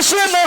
Christian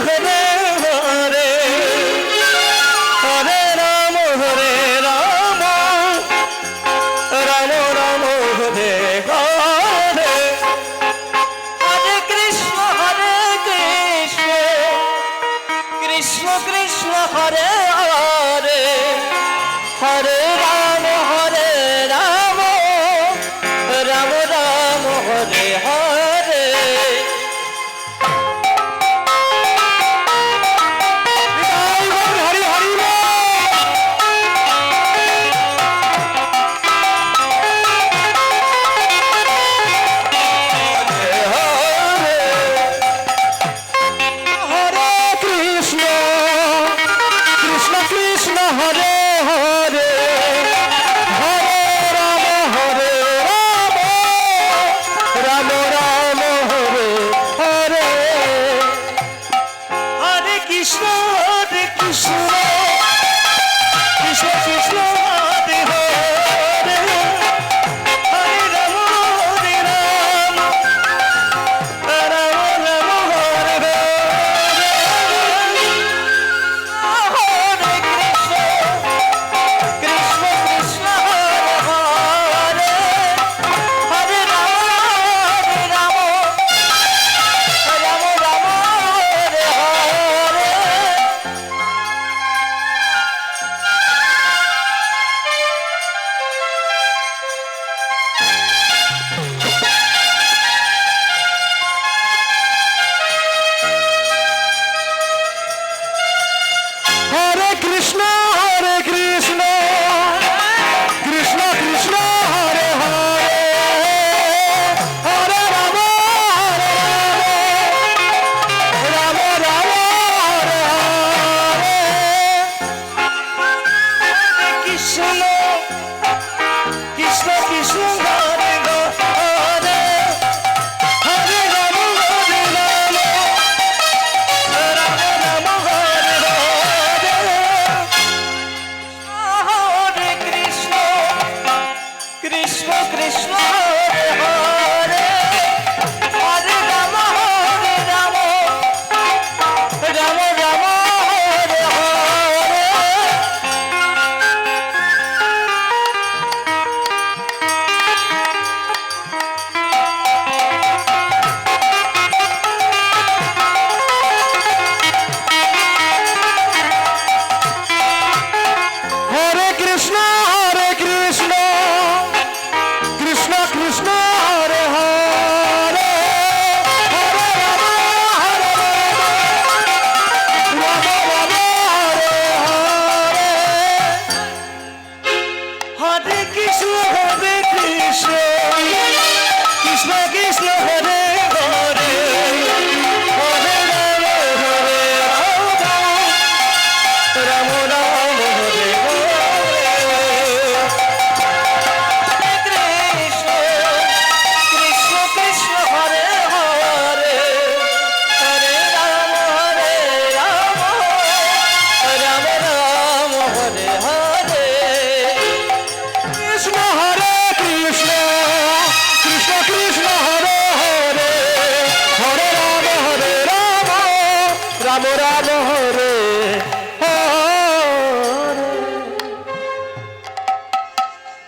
Ram Ram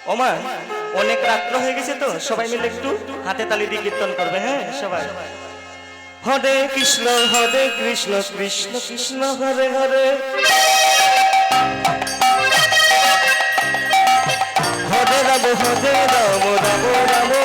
ওমা, অনেক রাত্র হয়ে গেছে তো, সবাই মিলে একটু হাতে তালি দিয়ে কীর্তন করবে হ্যাঁ সবাই? হরে কৃষ্ণ হরে কৃষ্ণ কৃষ্ণ কৃষ্ণ, হরে হরে। হরে রাম হরে রাম রাম রাম।